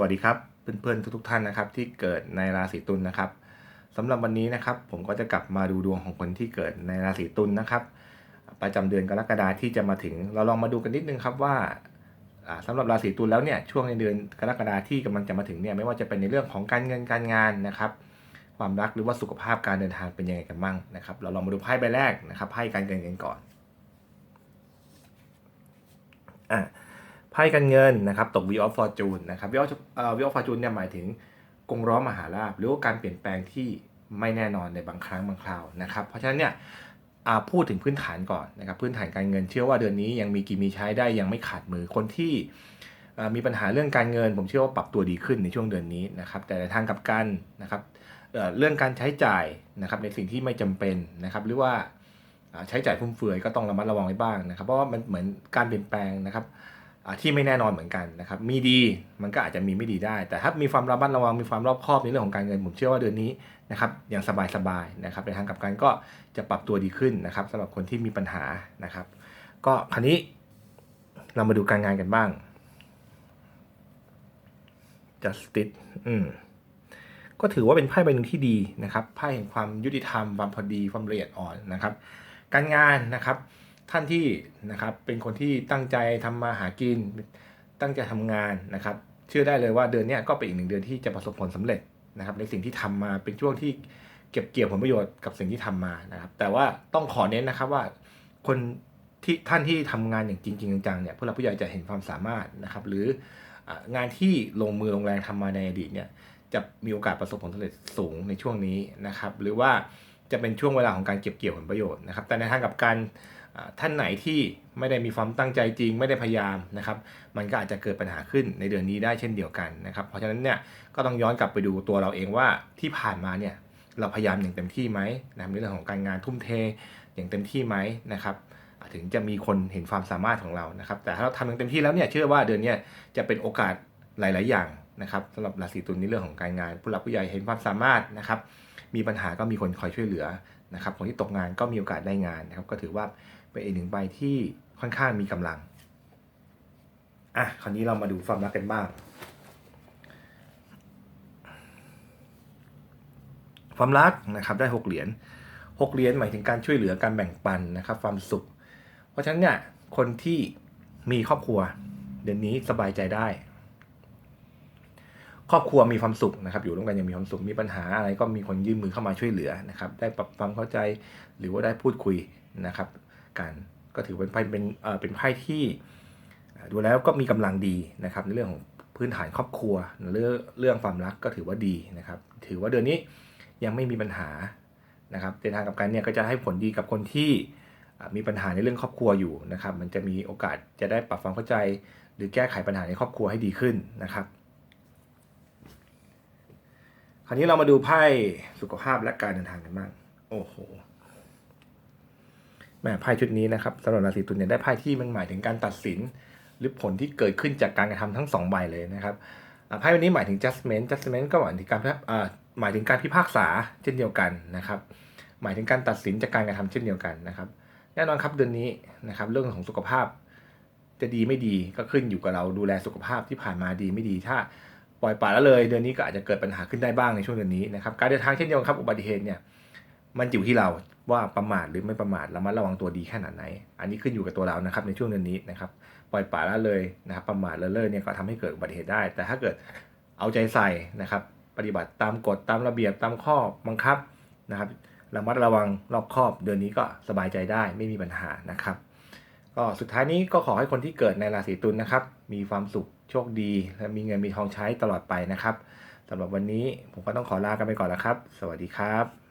วัสดีครับเพื่อนๆทุกๆท่านนะครับที่เกิดในราศีตุลนะครับสำหรับวันนี้นะครับผมก็จะกลับมาดูดวงของคนที่เกิดในราศีตุลนะครับ ประจำเดือนกรกฎาที่จะมาถึง เราลองมาดูกันนิดนึงครับว่าอ่าสำหรับราศีตุลแล้วเนี่ยช่วงในเดือนกรกฎาที่กำลังจะมาถึงเนี่ยไม่ว่าจะเป็นในเรื่องของการเงินการงานนะครับ ความรักหรือว่าสุขภาพการเดินทางเป็นยังไงกันบ้างนะครับ เราลองมาดูไพ่ใบแรกนะครับไพ่การเงินกันก่อนอะ ไพ่การเงินนะครับตก Wheel of Fortune นะครับ Wheel of เอ่อ Wheel of Fortune เนี่ยหมายถึงกงล้อมหาลาภหรือว่าการเปลี่ยนแปลงที่ไม่แน่นอนในบางครั้งบางคราวนะครับ เพราะฉะนั้นเนี่ยพูดถึงพื้นฐานก่อนนะครับพื้นฐานการเงินเชื่อว่าเดือนนี้ยังมีกินมีใช้ได้ยังไม่ขาดมือคนที่มีปัญหาเรื่องการเงิน ผมเชื่อว่าปรับตัวดีขึ้นในช่วงเดือนนี้นะครับ แต่ในทางกลับกันนะครับเรื่องการใช้จ่ายนะครับในสิ่งที่ไม่จำเป็นนะครับ หรือว่าใช้จ่ายฟุ่มเฟือยก็ต้องระมัดระวังไว้บ้างนะครับ เพราะว่ามันเหมือนการเปลี่ยนแปลงนะครับ ที่ไม่แน่นอนเหมือนกันนะครับมีดีมันก็อาจจะมีไม่ดีได้ แต่ถ้ามีความระมัดระวังมีความรอบคอบในเรื่องของการเงินผมเชื่อว่าเดือนนี้นะครับอย่างสบายๆนะครับในทางกลับกันก็จะปรับตัวดีขึ้นนะครับสำหรับคนที่มีปัญหานะครับ ก็คราวนี้เรามาดูการงานกันบ้าง justice อืมก็ถือว่าเป็นไพ่ใบหนึ่งที่ดีนะครับไพ่แห่งความยุติธรรมความพอดีความละเอียดอ่อนนะครับ การงานนะครับ ท่านที่นะครับเป็นคนที่ตั้งใจทำมาหากิน ตั้งใจทำงานนะครับ เชื่อได้เลยว่าเดือนนี้ก็เป็นอีกหนึ่งเดือนที่จะประสบผลสำเร็จนะครับ ในสิ่งที่ทำมาเป็นช่วงที่เก็บเกี่ยวผลประโยชน์กับสิ่งที่ทำมานะครับ แต่ว่าต้องขอเน้นนะครับว่าคนที่ท่านที่ทำงานอย่างจริงจังๆเนี่ยผู้หลักผู้ใหญ่จะเห็นความสามารถนะครับ หรืองานที่ลงมือลงแรงทำมาในอดีตเนี่ยจะมีโอกาสประสบผลสำเร็จสูงในช่วงนี้นะครับ หรือว่าจะเป็นช่วงเวลาของการเก็บเกี่ยวผลประโยชน์นะครับ แต่ในทางกับการ ท่านไหนที่ไม่ได้มีความตั้งใจจริง ไม่ได้พยายามนะครับ มันก็อาจจะเกิดปัญหาขึ้นในเดือนนี้ได้เช่นเดียวกันนะครับ เพราะฉะนั้นเนี่ยก็ต้องย้อนกลับไปดูตัวเราเองว่าที่ผ่านมาเนี่ยเราพยายามอย่างเต็มที่ไหมนะครับในเรื่องของการงานทุ่มเทอย่างเต็มที่ไหมนะครับถึงจะมีคนเห็นความสามารถของเรานะครับ แต่ถ้าเราทำอย่างเต็มที่แล้วเนี่ยเชื่อว่าเดือนนี้จะเป็นโอกาสหลาย ๆ อย่างนะครับสำหรับราศีตุลในเรื่องของการงาน ผู้หลักผู้ใหญ่เห็นความสามารถนะครับ มีปัญหาก็มีคนคอยช่วยเหลือนะครับคนที่ตกงานก็มีโอกาสได้งานนะครับ ก็ถือว่า เป็นอีกหนึ่งใบที่ค่อนข้างมีกำลัง อะ คราวนี้เรามาดูความรักกันบ้าง ความรักนะครับได้หกเหรียญหกเหรียญหมายถึงการช่วยเหลือการแบ่งปันนะครับ ความสุข เพราะฉะนั้นเนี่ยคนที่มีครอบครัว เดือนนี้สบายใจได้ ครอบครัวมีความสุขนะครับ อยู่ร่วมกันยังมีความสุขมีปัญหาอะไรก็มีคนยื่นมือเข้ามาช่วยเหลือนะครับ ได้ปรับความเข้าใจหรือว่าได้พูดคุยนะครับ กัน ก็ถือเป็นไพ่เป็นเป็นไพ่ที่ดูแล้วก็มีกำลังดีนะครับในเรื่องของพื้นฐานครอบครัวเรื่องเรื่องความรักก็ถือว่าดีนะครับ ถือว่าเดือนนี้ยังไม่มีปัญหานะครับในทางกับกันเนี่ยก็จะให้ผลดีกับคนที่มีปัญหาในเรื่องครอบครัวอยู่นะครับ มันจะมีโอกาสจะได้ปรับความเข้าใจ หรือแก้ไขปัญหาในครอบครัวให้ดีขึ้นนะครับ คราวนี้เรามาดูไพ่สุขภาพและการเดินทางกันบ้างโอ้โห แม่ไพ่ชุดนี้นะครับสำหรับราศีตุลเนี่ยได้ไพ่ที่มันหมายถึงการตัดสิน หรือผลที่เกิดขึ้นจากการกระทำทั้งสองใบเลยนะครับไพ่วันนี้หมายถึง judgment judgment ก็หมายถึงการพิพากอ่าหมายถึงการพิพากษาเช่นเดียวกันนะครับหมายถึงการตัดสินจากการกระทำเช่นเดียวกันนะครับแน่นอนครับเดือนนี้นะครับเรื่องของสุขภาพจะดีไม่ดีก็ขึ้นอยู่กับเราดูแลสุขภาพที่ผ่านมาดีไม่ดี ถ้าปล่อยปละละเลย เดือนนี้ก็อาจจะเกิดปัญหาขึ้นได้บ้างในช่วงเดือนนี้นะครับการเดินทางเช่นเดียวกันครับอุบัติเหตุเนี่ยมันอยู่ที่เรา ว่าประมาทหรือไม่ประมาทระมัดระวังตัวดีแค่ไหน อันนี้ขึ้นอยู่กับตัวเรานะครับในช่วงเดือนนี้นะครับปล่อยปละละเลยนะครับประมาทเลินเล่อเนี่ยก็ทำให้เกิดอุบัติเหตุได้ แต่ถ้าเกิดเอาใจใส่นะครับ ปฏิบัติตามกฎตามระเบียบตามข้อบังคับนะครับระมัดระวังรอบคอบเดือนนี้ก็สบายใจได้ไม่มีปัญหานะครับ ก็สุดท้ายนี้ก็ขอให้คนที่เกิดในราศีตุลนะครับ มีความสุขโชคดี และมีเงินมีทองใช้ตลอดไปนะครับสำหรับวันนี้ผมก็ต้องขอลากันไปก่อนแล้วครับ สวัสดีครับ